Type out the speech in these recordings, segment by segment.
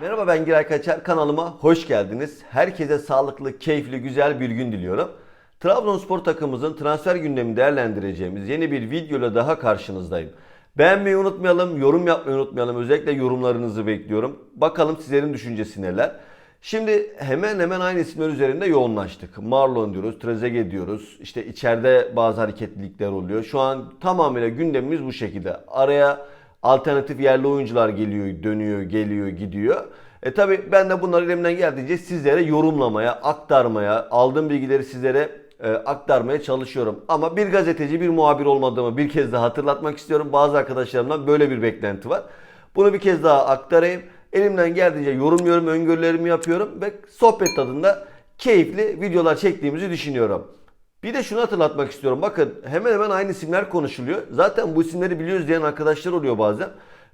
Merhaba ben Giray Kaçar. Kanalıma hoş geldiniz. Herkese sağlıklı, keyifli, güzel bir gün diliyorum. Trabzonspor takımımızın transfer gündemini değerlendireceğimiz yeni bir videoyla daha karşınızdayım. Beğenmeyi unutmayalım, yorum yapmayı unutmayalım. Özellikle yorumlarınızı bekliyorum. Bakalım sizlerin düşüncesi neler. Şimdi hemen hemen aynı isimler üzerinde yoğunlaştık. Marlon diyoruz, Trezeguet diyoruz. İşte içeride bazı hareketlilikler oluyor. Şu an tamamıyla gündemimiz bu şekilde. Araya alternatif yerli oyuncular geliyor, dönüyor, geliyor, gidiyor. E tabi ben de bunları elimden geldiğince sizlere yorumlamaya, aktarmaya, aldığım bilgileri sizlere e, aktarmaya çalışıyorum. Ama bir gazeteci, bir muhabir olmadığımı bir kez daha hatırlatmak istiyorum. Bazı arkadaşlarımdan böyle bir beklenti var. Bunu bir kez daha aktarayım. Elimden geldiğince yorumluyorum, öngörülerimi yapıyorum ve sohbet tadında keyifli videolar çektiğimizi düşünüyorum. Bir de şunu hatırlatmak istiyorum. Bakın hemen hemen aynı isimler konuşuluyor. Zaten bu isimleri biliyoruz diyen arkadaşlar oluyor bazen.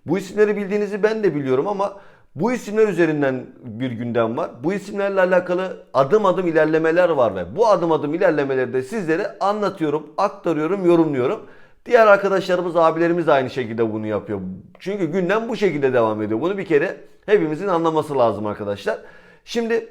Bu isimleri bildiğinizi ben de biliyorum ama bu isimler üzerinden bir gündem var. Bu isimlerle alakalı adım adım ilerlemeler var ve bu adım adım ilerlemeleri de sizlere anlatıyorum, aktarıyorum, yorumluyorum. Diğer arkadaşlarımız, abilerimiz aynı şekilde bunu yapıyor. Çünkü gündem bu şekilde devam ediyor. Bunu bir kere hepimizin anlaması lazım arkadaşlar. Şimdi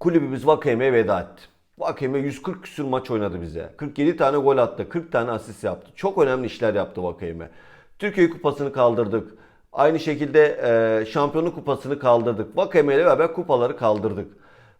kulübümüz Vakayeme'ye veda etti. Vakeme 140 küsür maç oynadı bize. 47 tane gol attı. 40 tane asist yaptı. Çok önemli işler yaptı Vakeme. Türkiye Kupası'nı kaldırdık. Aynı şekilde e, Şampiyonluk Kupası'nı kaldırdık. Vakeme ile beraber kupaları kaldırdık.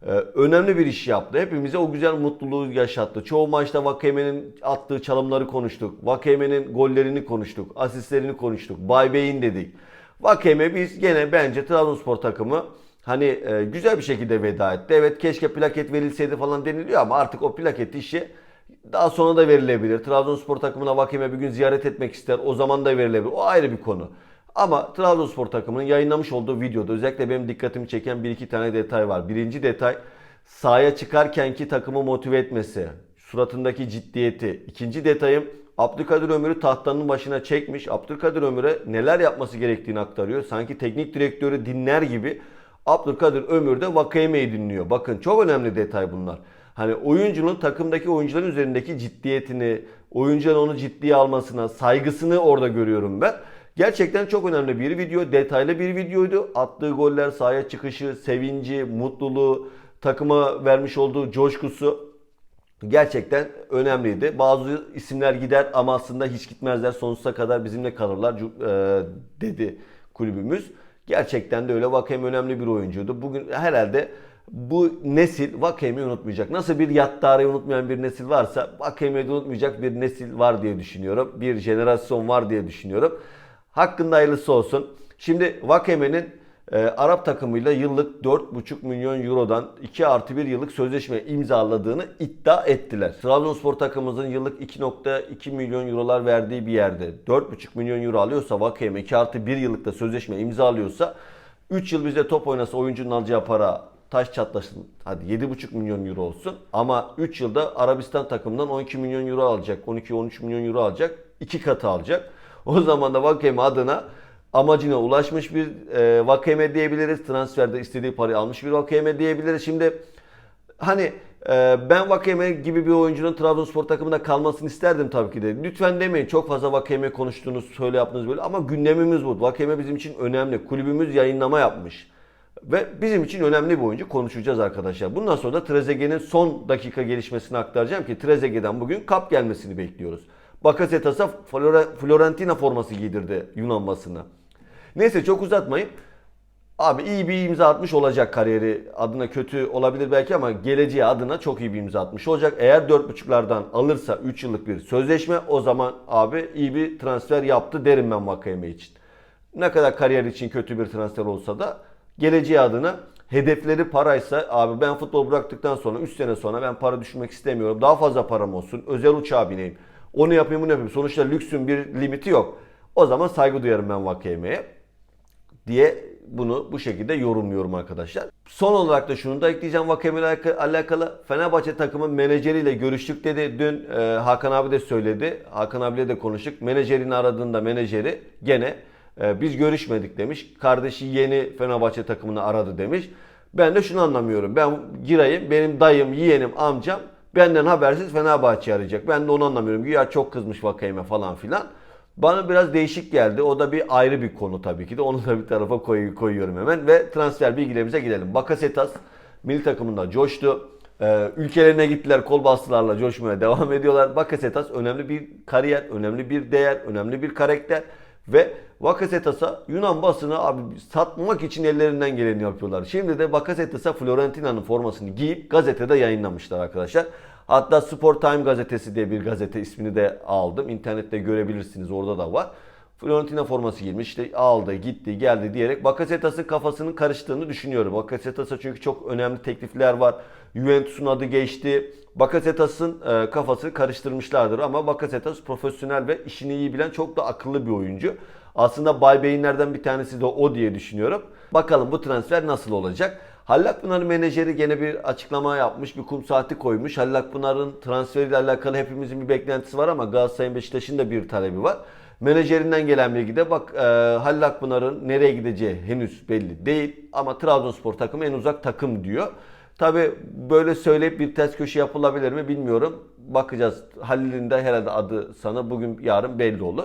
E, önemli bir iş yaptı. Hepimize o güzel mutluluğu yaşattı. Çoğu maçta Vakeme'nin attığı çalımları konuştuk. Vakeme'nin gollerini konuştuk. Asistlerini konuştuk. Bay Bey'in dedik. Vakeme biz gene bence Trabzonspor takımı hani e, güzel bir şekilde veda etti. Evet keşke plaket verilseydi falan deniliyor ama artık o plaket işi daha sonra da verilebilir. Trabzonspor takımına Vakeme bir gün ziyaret etmek ister. O zaman da verilebilir. O ayrı bir konu. Ama Trabzonspor takımının yayınlamış olduğu videoda özellikle benim dikkatimi çeken bir iki tane detay var. Birinci detay sahaya çıkarkenki takımı motive etmesi. Suratındaki ciddiyeti. İkinci detayım Abdülkadir Ömür'ü tahtanın başına çekmiş. Abdülkadir Ömür'e neler yapması gerektiğini aktarıyor. Sanki teknik direktörü dinler gibi Abdülkadir Ömür de Vakayeme'yi dinliyor. Bakın çok önemli detay bunlar. Hani oyuncunun takımdaki oyuncuların üzerindeki ciddiyetini, oyuncuların onu ciddiye almasına, saygısını orada görüyorum ben. Gerçekten çok önemli bir video, detaylı bir videoydu. Attığı goller, sahaya çıkışı, sevinci, mutluluğu, takıma vermiş olduğu coşkusu gerçekten önemliydi. Bazı isimler gider ama aslında hiç gitmezler. Sonsuza kadar bizimle kalırlar e, dedi kulübümüz. Gerçekten de öyle. Vakayeme önemli bir oyuncuydu. Bugün herhalde bu nesil Vakayeme'yi unutmayacak. Nasıl bir Yattara'yı unutmayan bir nesil varsa Vakayeme'yi de unutmayacak bir nesil var diye düşünüyorum. Bir jenerasyon var diye düşünüyorum. Hakkında hayırlısı olsun. Şimdi Vakayeme'nin e, Arap takımıyla yıllık 4,5 milyon eurodan 2 artı 1 yıllık sözleşme imzaladığını iddia ettiler. Trabzonspor takımımızın yıllık 2.2 milyon eurolar verdiği bir yerde 4,5 milyon euro alıyorsa Vakayeme 2 artı 1 yıllıkta sözleşme imzalıyorsa 3 yıl bizde top oynasa oyuncunun alacağı para taş çatlasın. Hadi 7,5 milyon euro olsun. Ama 3 yılda Arabistan takımından 12 milyon euro alacak. 12-13 milyon euro alacak. 2 katı alacak. O zaman da Vakayeme adına amacına ulaşmış bir e, Vakayeme diyebiliriz. Transferde istediği parayı almış bir Vakayeme diyebiliriz. Şimdi hani e, ben Vakayeme gibi bir oyuncunun Trabzonspor takımında kalmasını isterdim tabii ki de. Lütfen demeyin çok fazla Vakayeme konuştuğunuz, söyle yaptınız böyle ama gündemimiz bu. Vakayeme bizim için önemli. Kulübümüz yayınlama yapmış. Ve bizim için önemli bir oyuncu konuşacağız arkadaşlar. Bundan sonra da Trezeguet'in son dakika gelişmesini aktaracağım ki Trezeguet'den bugün kap gelmesini bekliyoruz. Bakasetas'a Florentina forması giydirdi Yunan basını. Neyse çok uzatmayayım. Abi iyi bir imza atmış olacak kariyeri adına kötü olabilir belki ama geleceği adına çok iyi bir imza atmış olacak. Eğer 4.5'lardan alırsa 3 yıllık bir sözleşme o zaman abi iyi bir transfer yaptı derim ben Vakayeme için. Ne kadar kariyer için kötü bir transfer olsa da geleceği adına hedefleri paraysa abi ben futbol bıraktıktan sonra 3 sene sonra ben para düşünmek istemiyorum. Daha fazla param olsun. Özel uçağa bineyim. Onu yapayım bunu yapayım. Sonuçta lüksün bir limiti yok. O zaman saygı duyarım ben Vakayeme'ye diye bunu bu şekilde yorumluyorum arkadaşlar. Son olarak da şunu da ekleyeceğim Vakeme ile alakalı. Fenerbahçe takımın menajeriyle görüştük dedi. Dün e, Hakan abi de söyledi. Hakan abiyle de konuştuk. Menajerini aradığında menajeri gene e, biz görüşmedik demiş. Kardeşi yeni Fenerbahçe takımını aradı demiş. Ben de şunu anlamıyorum. Ben girayım benim dayım, yeğenim, amcam benden habersiz Fenerbahçe arayacak. Ben de onu anlamıyorum. Güya çok kızmış Vakayeme falan filan. Bana biraz değişik geldi. O da bir ayrı bir konu tabii ki de. Onu da bir tarafa koy, koyuyorum hemen. Ve transfer bilgilerimize gidelim. Bakasetas milli takımında coştu. Ee, ülkelerine gittiler kol bastılarla coşmaya devam ediyorlar. Bakasetas önemli bir kariyer, önemli bir değer, önemli bir karakter. Ve Bakasetas'a Yunan basını abi satmak için ellerinden geleni yapıyorlar. Şimdi de Bakasetas'a Florentina'nın formasını giyip gazetede yayınlamışlar arkadaşlar. Hatta Sport Time gazetesi diye bir gazete ismini de aldım. İnternette görebilirsiniz orada da var. Fiorentina forması giymiş işte aldı gitti geldi diyerek Bakasetas'ın kafasının karıştığını düşünüyorum. Bakasetas'a çünkü çok önemli teklifler var. Juventus'un adı geçti. Bakasetas'ın e, kafasını karıştırmışlardır ama Bakasetas profesyonel ve işini iyi bilen çok da akıllı bir oyuncu. Aslında Bay Beyinlerden bir tanesi de o diye düşünüyorum. Bakalım bu transfer nasıl olacak? Hallak Pınar'ın menajeri gene bir açıklama yapmış, bir kum saati koymuş. Hallak Pınar'ın transferiyle alakalı hepimizin bir beklentisi var ama Galatasaray'ın Beşiktaş'ın da bir talebi var. Menajerinden gelen bilgide bak e, Halil Akpınar'ın nereye gideceği henüz belli değil ama Trabzonspor takımı en uzak takım diyor. Tabi böyle söyleyip bir ters köşe yapılabilir mi bilmiyorum. Bakacağız. Halil'in de herhalde adı sana bugün yarın belli olur.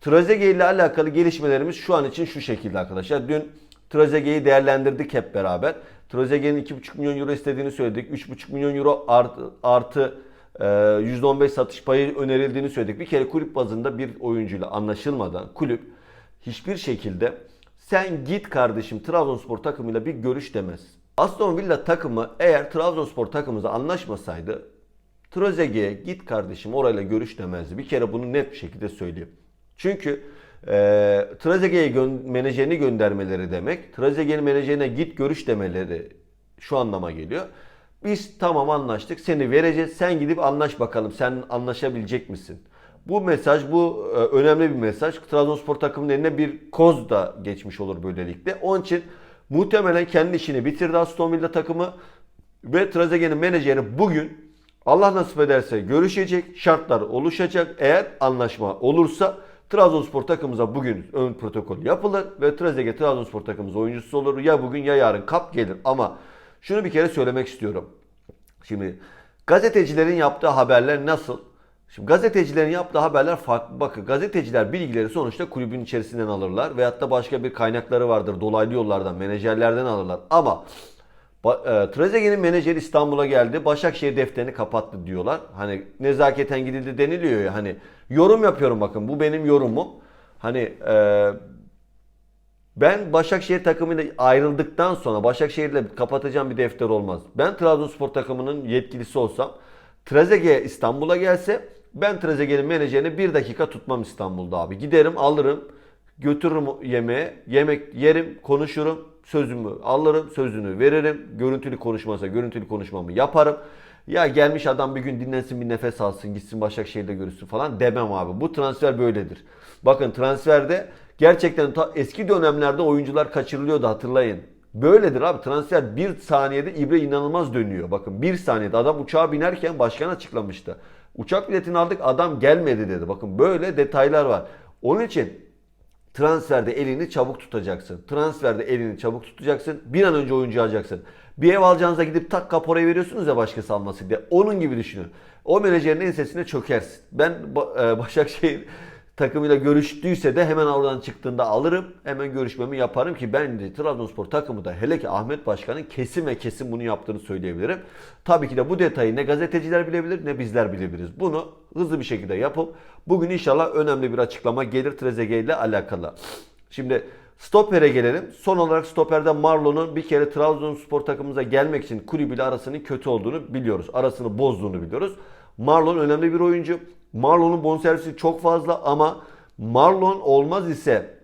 Trezeguet ile alakalı gelişmelerimiz şu an için şu şekilde arkadaşlar. Dün Trezeguet'i değerlendirdik hep beraber. Trezeguet'in 2,5 milyon euro istediğini söyledik. 3,5 milyon euro artı, artı e, %15 satış payı önerildiğini söyledik. Bir kere kulüp bazında bir oyuncuyla anlaşılmadan kulüp hiçbir şekilde sen git kardeşim Trabzonspor takımıyla bir görüş demez. Aston Villa takımı eğer Trabzonspor takımımıza anlaşmasaydı Trezeguet'e git kardeşim orayla görüş demezdi. Bir kere bunu net bir şekilde söyleyeyim. Çünkü e, Trezeguet'e gö- menajerini göndermeleri demek, Trezeguet'in menajerine git görüş demeleri şu anlama geliyor. Biz tamam anlaştık seni vereceğiz sen gidip anlaş bakalım sen anlaşabilecek misin? Bu mesaj bu e, önemli bir mesaj. Trabzonspor takımının eline bir koz da geçmiş olur böylelikle. Onun için muhtemelen kendi işini bitirdi Aston Villa takımı ve Trezeguet'in menajeri bugün Allah nasip ederse görüşecek, şartlar oluşacak. Eğer anlaşma olursa Trabzonspor takımımıza bugün ön protokol yapılır ve Trezeguet Trabzonspor takımımız oyuncusu olur. Ya bugün ya yarın kap gelir ama şunu bir kere söylemek istiyorum. Şimdi gazetecilerin yaptığı haberler nasıl? Şimdi gazetecilerin yaptığı haberler farklı. Bakın gazeteciler bilgileri sonuçta kulübün içerisinden alırlar. Veyahut da başka bir kaynakları vardır. Dolaylı yollardan, menajerlerden alırlar. Ama Trezeguet'in menajeri İstanbul'a geldi. Başakşehir defterini kapattı diyorlar. Hani nezaketen gidildi deniliyor ya. Hani yorum yapıyorum bakın. Bu benim yorumum. Hani e, ben Başakşehir takımıyla ayrıldıktan sonra Başakşehir'le kapatacağım bir defter olmaz. Ben Trabzonspor takımının yetkilisi olsam Trezeguet İstanbul'a gelse ben Trezeguet'in menajerini bir dakika tutmam İstanbul'da abi. Giderim alırım götürürüm yemeğe yemek yerim konuşurum sözümü alırım sözünü veririm. Görüntülü konuşmasa görüntülü konuşmamı yaparım. Ya gelmiş adam bir gün dinlensin bir nefes alsın gitsin Başakşehir'de görüşsün falan demem abi. Bu transfer böyledir. Bakın transferde gerçekten ta eski dönemlerde oyuncular kaçırılıyordu hatırlayın. Böyledir abi transfer bir saniyede ibre inanılmaz dönüyor. Bakın bir saniyede adam uçağa binerken başkan açıklamıştı. Uçak biletini aldık adam gelmedi dedi. Bakın böyle detaylar var. Onun için Transferde elini çabuk tutacaksın. Transferde elini çabuk tutacaksın. Bir an önce oyuncu alacaksın. Bir ev alacağınıza gidip tak kaporayı veriyorsunuz ya başkası alması diye. Onun gibi düşünün. O menajerin ensesine çökersin. Ben e, Başakşehir takımıyla görüştüyse de hemen oradan çıktığında alırım. Hemen görüşmemi yaparım ki ben de Trabzonspor takımı da hele ki Ahmet Başkan'ın kesin ve kesin bunu yaptığını söyleyebilirim. Tabii ki de bu detayı ne gazeteciler bilebilir ne bizler bilebiliriz. Bunu hızlı bir şekilde yapıp bugün inşallah önemli bir açıklama gelir Trezeguet ile alakalı. Şimdi Stoper'e gelelim. Son olarak stoperde Marlon'un bir kere Trabzonspor takımımıza gelmek için kulübüyle arasının kötü olduğunu biliyoruz. Arasını bozduğunu biliyoruz. Marlon önemli bir oyuncu. Marlon'un bonservisi çok fazla ama Marlon olmaz ise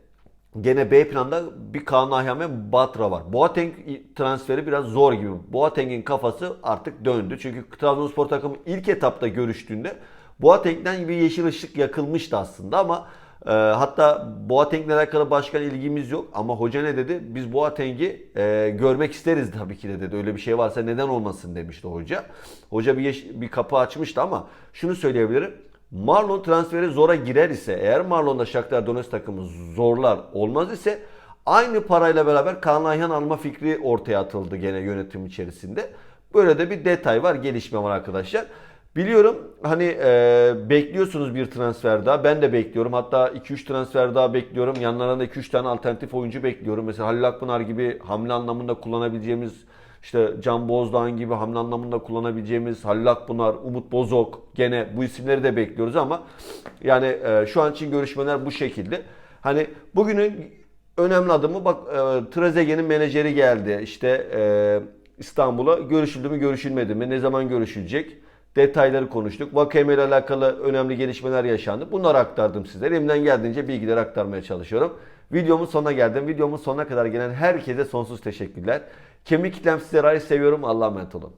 gene B planda bir Kaan Ayhan ve Batra var. Boateng transferi biraz zor gibi. Boateng'in kafası artık döndü. Çünkü Trabzonspor takımı ilk etapta görüştüğünde Boateng'den bir yeşil ışık yakılmıştı aslında ama e, hatta Boateng'le alakalı başkan ilgimiz yok ama hoca ne dedi? Biz Boateng'i e, görmek isteriz tabii ki de dedi. Öyle bir şey varsa neden olmasın demişti hoca. Hoca bir, yeş- bir kapı açmıştı ama şunu söyleyebilirim. Marlon transferi zora girer ise eğer Marlon'da Shakhtar Donetsk takımı zorlar olmaz ise aynı parayla beraber Kaan Ayhan alma fikri ortaya atıldı gene yönetim içerisinde. Böyle de bir detay var, gelişme var arkadaşlar. Biliyorum hani e, bekliyorsunuz bir transfer daha. Ben de bekliyorum. Hatta 2-3 transfer daha bekliyorum. Yanlarında 2-3 tane alternatif oyuncu bekliyorum. Mesela Halil Akpınar gibi hamle anlamında kullanabileceğimiz işte Can Bozdağ gibi hamle anlamında kullanabileceğimiz Halil Akpınar, Umut Bozok gene bu isimleri de bekliyoruz ama yani e, şu an için görüşmeler bu şekilde. Hani bugünün önemli adımı bak e, Trezeguet'in menajeri geldi. İşte e, İstanbul'a görüşüldü mü görüşülmedi mi? Ne zaman görüşülecek? Detayları konuştuk. Vakeme ile alakalı önemli gelişmeler yaşandı. Bunları aktardım sizlere. Elimden geldiğince bilgileri aktarmaya çalışıyorum. Videomun sonuna geldim. Videomun sonuna kadar gelen herkese sonsuz teşekkürler. Kemik kitlem sizleri seviyorum. Allah'a emanet olun.